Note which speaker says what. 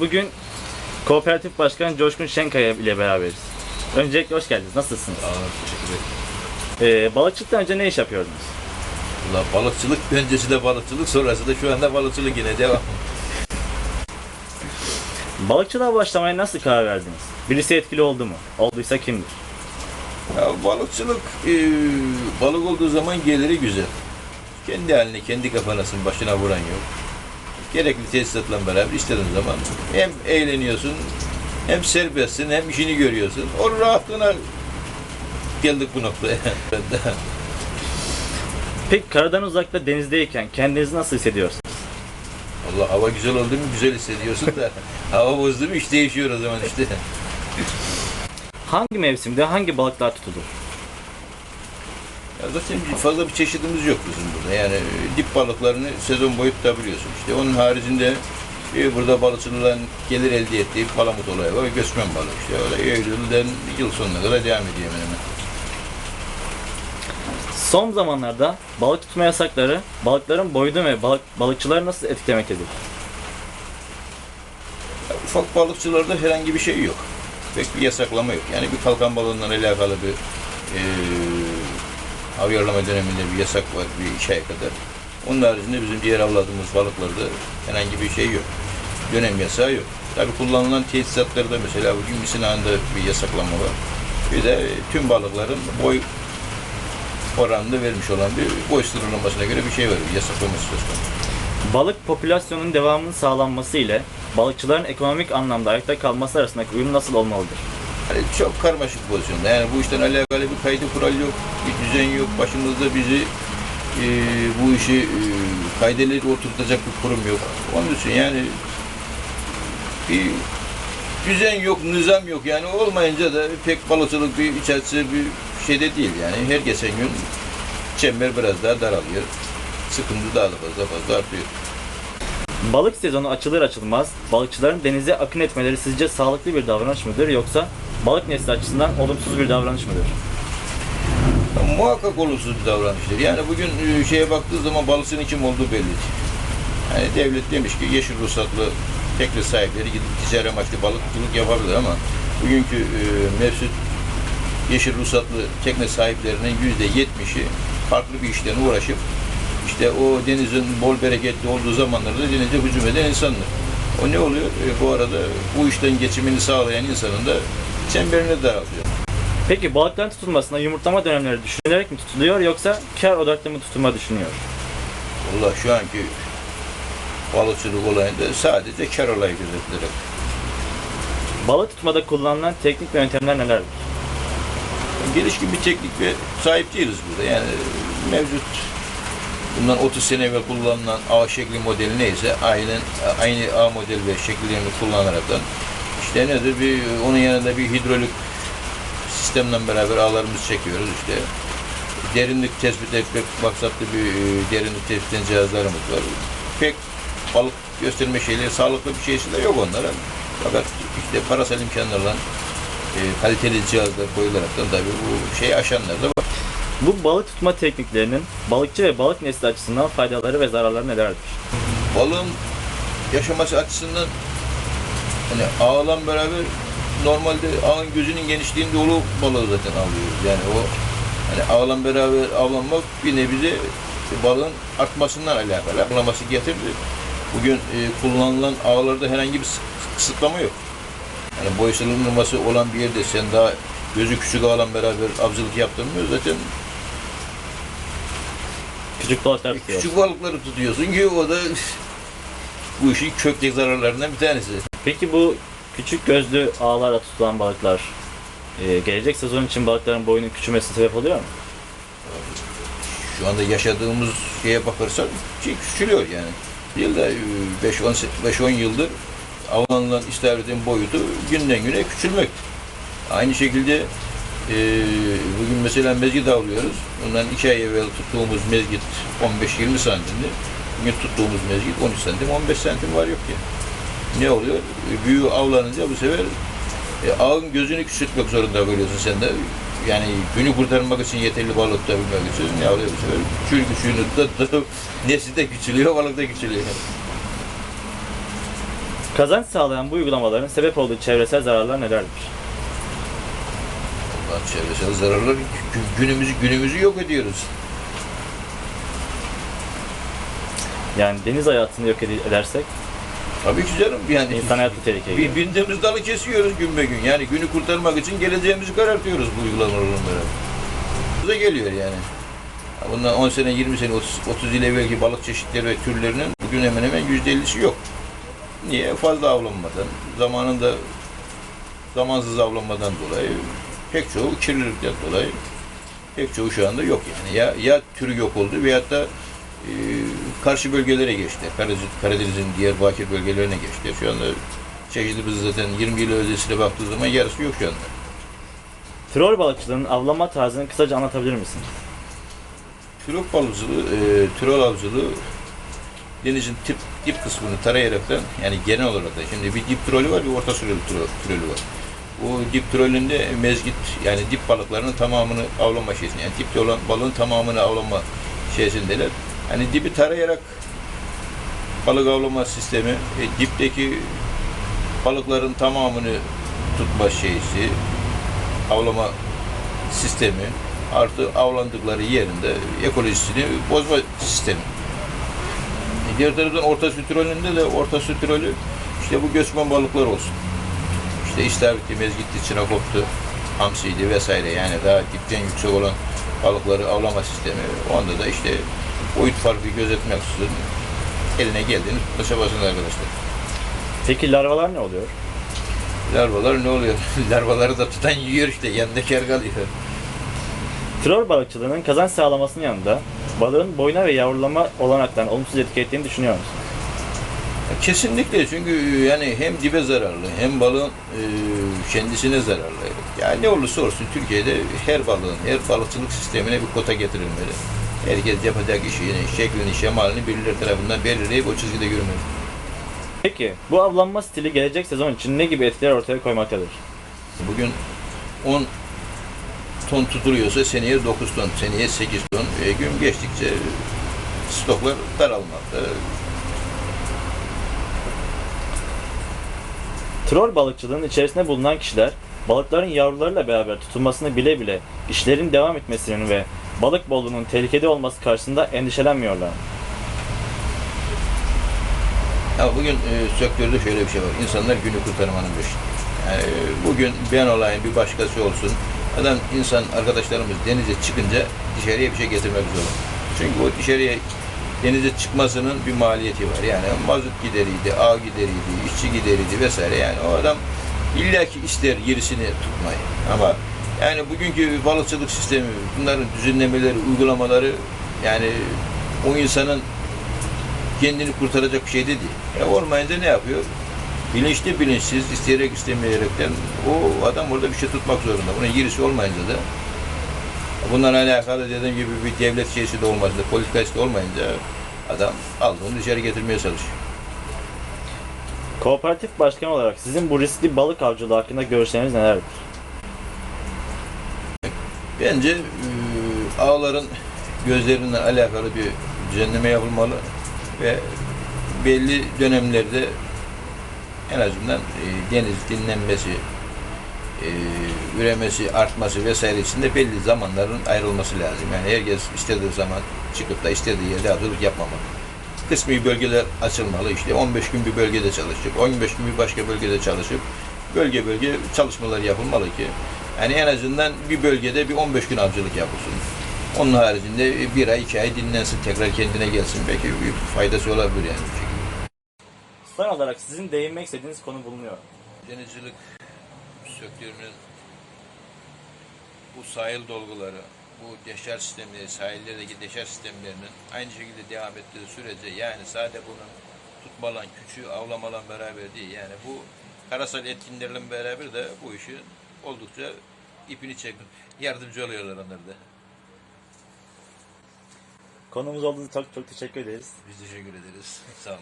Speaker 1: Bugün Kooperatif Başkanı Coşkun Şenkaya ile beraberiz. Öncelikle hoş geldiniz. Nasılsınız?
Speaker 2: Aa, teşekkür ederim.
Speaker 1: Ee, balıkçılıktan önce ne iş yapıyordunuz?
Speaker 2: Valla balıkçılık, öncesi de balıkçılık, sonrası da şu anda balıkçılık yine devam.
Speaker 1: Balıkçılığa başlamaya nasıl karar verdiniz? Birisi etkili oldu mu? Olduysa kimdir?
Speaker 2: Ya balıkçılık, e, balık olduğu zaman geliri güzel. Kendi haline, kendi kafanasın, başına vuran yok. Gerekli tesisatla beraber istediğin zaman hem eğleniyorsun, hem serbestsin, hem işini görüyorsun. O rahatlığına geldik bu noktaya.
Speaker 1: Peki karadan uzakta denizdeyken kendinizi nasıl hissediyorsunuz?
Speaker 2: Allah hava güzel oldu mu güzel hissediyorsun da hava bozdu mu iş değişiyor o zaman işte.
Speaker 1: Hangi mevsimde hangi balıklar tutulur?
Speaker 2: Ya zaten fazla bir çeşidimiz yok bizim burada. Yani e, dip balıklarını sezon boyu tutabiliyorsun. İşte onun haricinde e, burada balıkçıların gelir elde ettiği palamut olayı var. Göçmen balığı işte. Öyle Eylül'den yıl sonuna kadar devam ediyor hemen hemen.
Speaker 1: Son zamanlarda balık tutma yasakları balıkların boyunu ve balık, balıkçıları nasıl etkilemektedir?
Speaker 2: Ufak balıkçılarda herhangi bir şey yok. Pek bir yasaklama yok. Yani bir kalkan balığından alakalı bir e, avyarlama döneminde bir yasak var bir iki kadar. Onun haricinde bizim diğer avladığımız balıklarda herhangi bir şey yok. Dönem yasağı yok. Tabii kullanılan tesisatlarda mesela bugün misinağında bir yasaklama var. Bir de e, tüm balıkların boy oranında vermiş olan bir boy sınırlamasına göre bir şey var. Bir yasaklaması söz konusu.
Speaker 1: Balık popülasyonunun devamının sağlanması ile balıkçıların ekonomik anlamda ayakta kalması arasındaki uyum nasıl olmalıdır?
Speaker 2: Hani çok karmaşık pozisyonda. Yani bu işten alakalı bir kaydı kural yok, bir düzen yok. Başımızda bizi e, bu işi e, kaydeleri oturtacak bir kurum yok. Onun için yani bir düzen yok, nizam yok. Yani olmayınca da pek balıkçılık bir içerisi bir şeyde değil. Yani her geçen gün çember biraz daha daralıyor. Sıkıntı daha da fazla fazla artıyor.
Speaker 1: Balık sezonu açılır açılmaz balıkçıların denize akın etmeleri sizce sağlıklı bir davranış mıdır yoksa balık nesli açısından olumsuz bir davranış mıdır?
Speaker 2: Ya, muhakkak olumsuz bir davranıştır. Yani bugün e, şeye baktığı zaman balıkçının kim olduğu belli. Yani devlet demiş ki yeşil ruhsatlı tekne sahipleri gidip ticari amaçlı balıkçılık yapabilir ama bugünkü e, mevcut yeşil ruhsatlı tekne sahiplerinin yüzde yetmişi farklı bir işlerine uğraşıp işte o denizin bol bereketli olduğu zamanlarda denize hücum eden insanlar. O ne oluyor? E, bu arada bu işten geçimini sağlayan insanın da çemberini daraltıyor.
Speaker 1: Peki balıkların tutulmasında yumurtlama dönemleri düşünülerek mi tutuluyor yoksa kar odaklı mı tutulma düşünüyor?
Speaker 2: Valla şu anki balıkçılık olayında sadece kar olayı gözetilerek.
Speaker 1: Balık tutmada kullanılan teknik ve yöntemler nelerdir?
Speaker 2: Gelişkin bir teknik ve sahip değiliz burada. Yani mevcut bundan 30 sene evvel kullanılan A şekli modeli neyse aynen aynı A model ve şekillerini kullanaraktan işte nedir bir onun yanında bir hidrolik sistemle beraber ağlarımızı çekiyoruz işte derinlik tespit etmek maksatlı bir e, derinlik tespit eden cihazlarımız var. Pek balık gösterme şeyleri sağlıklı bir şeysi de yok onlara. Fakat işte parasal imkanlarla e, kaliteli cihazlar koyularaktan tabii bu şeyi aşanlar da var.
Speaker 1: Bu balık tutma tekniklerinin balıkçı ve balık nesli açısından faydaları ve zararları nelerdir?
Speaker 2: Balığın yaşaması açısından hani ağla beraber normalde ağın gözünün genişliğinde dolu balığı zaten alıyoruz. Yani o hani ağla beraber avlanmak bir nebize balığın artmasından alakalı. Avlaması getirdi. Bugün e, kullanılan ağlarda herhangi bir kısıtlama yok. Yani boy sınırlaması olan bir yerde sen daha gözü küçük ağla beraber avcılık yaptın mı zaten
Speaker 1: Küçük balıklar tutuyor.
Speaker 2: küçük balıkları tutuyorsun ki o da bu işin köklü zararlarından bir tanesi.
Speaker 1: Peki bu küçük gözlü ağlarla tutulan balıklar e, gelecek sezon için balıkların boyunun küçülmesine sebep oluyor mu?
Speaker 2: Şu anda yaşadığımız şeye bakarsak şey küçülüyor yani. De 5-10 5-10 yıldır avlanılan istavritin boyutu günden güne küçülmek. Aynı şekilde e, bugün mesela mezgit avlıyoruz. Bundan 2 ay evvel tuttuğumuz mezgit 15-20 santimdi. Bugün tuttuğumuz mezgit 13 santim, 15 santim var yok ya. Ne oluyor? E, Büyüğü avlanınca bu sefer e, ağın gözünü küçültmek zorunda kalıyorsun sen de. Yani günü kurtarmak için yeterli balık tutabilmek için ne oluyor bu sefer? Küçül küçüğünü tutup nesli de küçülüyor, balık da küçülüyor.
Speaker 1: Kazanç sağlayan bu uygulamaların sebep olduğu çevresel zararlar nelerdir?
Speaker 2: Çevresel zararlar gü- günümüzü günümüzü yok ediyoruz.
Speaker 1: Yani deniz hayatını yok ed- edersek
Speaker 2: Tabii ki canım yani
Speaker 1: insan hayatı tehlikeye
Speaker 2: bir bindiğimiz dalı kesiyoruz gün be gün. Yani günü kurtarmak için geleceğimizi karartıyoruz bu uygulamalarla beraber. Bize geliyor yani. Bundan 10 sene, 20 sene, 30, 30 yıl evvelki balık çeşitleri ve türlerinin bugün hemen hemen %50'si yok. Niye? Fazla avlanmadan, zamanında zamansız avlanmadan dolayı pek çoğu kirlilikten dolayı pek çoğu şu anda yok yani. Ya, ya türü yok oldu veyahut da e, karşı bölgelere geçti. Karadeniz- Karadeniz'in diğer bakir bölgelerine geçti. Şu anda çeşidimiz zaten 20 yıl öncesine baktığı zaman yarısı yok şu anda.
Speaker 1: Troll balıkçılığının avlama tarzını kısaca anlatabilir misin?
Speaker 2: Trok balıkçılığı, e, trol avcılığı denizin tip, dip kısmını tarayaraktan yani genel olarak da şimdi bir dip trolü var bir orta süreli tro- trolü var. Bu dip trolünde mezgit yani dip balıklarının tamamını avlama şeysinde yani dipte olan balığın tamamını avlama şeysindeler. Hani dibi tarayarak balık avlama sistemi e, dipteki balıkların tamamını tutma şeysi avlama sistemi artı avlandıkları yerinde ekolojisini bozma sistemi. E, Diğer taraftan orta su trolünde de orta trolü işte bu göçmen balıklar olsun. İşte istavritti, mezgitti, çinakoptu, hamsiydi vesaire yani daha dipten yüksek olan balıkları avlama sistemi. Onda da işte boyut farkı gözetmeksizin eline geldiğini tutma çabasında arkadaşlar.
Speaker 1: Peki larvalar ne oluyor?
Speaker 2: Larvalar ne oluyor? Larvaları da tutan yiyor işte yanında kar kalıyor.
Speaker 1: Troll balıkçılığının kazanç sağlamasının yanında balığın boyuna ve yavrulama olanaklarını olumsuz etki ettiğini düşünüyor musun?
Speaker 2: Kesinlikle çünkü yani hem dibe zararlı hem balığın e, kendisine zararlı. Yani ne olursa olsun Türkiye'de her balığın, her balıkçılık sistemine bir kota getirilmeli. Herkes yapacak işini, şeklini, şemalini birileri tarafından belirleyip o çizgide yürümeli.
Speaker 1: Peki bu avlanma stili gelecek sezon için ne gibi etkiler ortaya koymaktadır?
Speaker 2: Bugün 10 ton tutuluyorsa seneye 9 ton, seneye 8 ton. E, gün geçtikçe stoklar daralmakta.
Speaker 1: Troll balıkçılığının içerisinde bulunan kişiler balıkların yavrularıyla beraber tutulmasını bile bile işlerin devam etmesinin ve balık bolluğunun tehlikede olması karşısında endişelenmiyorlar.
Speaker 2: Ama bugün e, sektörde şöyle bir şey var. İnsanlar günü kurtarmanın peşinde. Yani e, bugün ben olayım, bir başkası olsun. Adam, insan arkadaşlarımız denize çıkınca dışarıya bir şey getirmek zorunda. Çünkü o dışarıya denize çıkmasının bir maliyeti var. Yani mazot gideriydi, ağ gideriydi, işçi gideriydi vesaire. Yani o adam illaki ister gerisini tutmayı. Ama yani bugünkü balıkçılık sistemi, bunların düzenlemeleri, uygulamaları yani o insanın kendini kurtaracak bir şey de değil. E olmayınca ne yapıyor? Bilinçli bilinçsiz, isteyerek istemeyerekten o adam orada bir şey tutmak zorunda. Bunun girisi olmayınca da bunlarla alakalı dediğim gibi bir devlet şeysi de olmazsa, politikası da olmayınca adam aldığını dışarı getirmeye çalışıyor.
Speaker 1: Kooperatif başkanı olarak sizin bu riskli balık avcılığı hakkında görüşleriniz nelerdir?
Speaker 2: Bence e, ağların gözlerinden alakalı bir düzenleme yapılmalı ve belli dönemlerde en azından e, deniz dinlenmesi, e, üremesi, artması vesaire için de belli zamanların ayrılması lazım. Yani herkes istediği zaman çıkıp da istediği yerde avcılık yapmamalı. Kısmi bölgeler açılmalı. İşte 15 gün bir bölgede çalışıp, 15 gün bir başka bölgede çalışıp bölge bölge çalışmalar yapılmalı ki yani en azından bir bölgede bir 15 gün avcılık yapılsın. Onun haricinde bir ay, iki ay dinlensin, tekrar kendine gelsin. Belki bir faydası olabilir yani.
Speaker 1: Son olarak sizin değinmek istediğiniz konu bulunuyor.
Speaker 2: Denizcilik sektörünün bu sahil dolguları, bu deşarj sistemleri, sahillerdeki deşarj sistemlerinin aynı şekilde devam ettiği sürece yani sadece bunun tutmalan, küçüğü avlamalan beraber değil. Yani bu karasal etkinlerle beraber de bu işi oldukça ipini çekip yardımcı oluyorlar onlar da.
Speaker 1: Konumuz olduğu için çok çok teşekkür ederiz.
Speaker 2: Biz teşekkür ederiz. Sağ olun.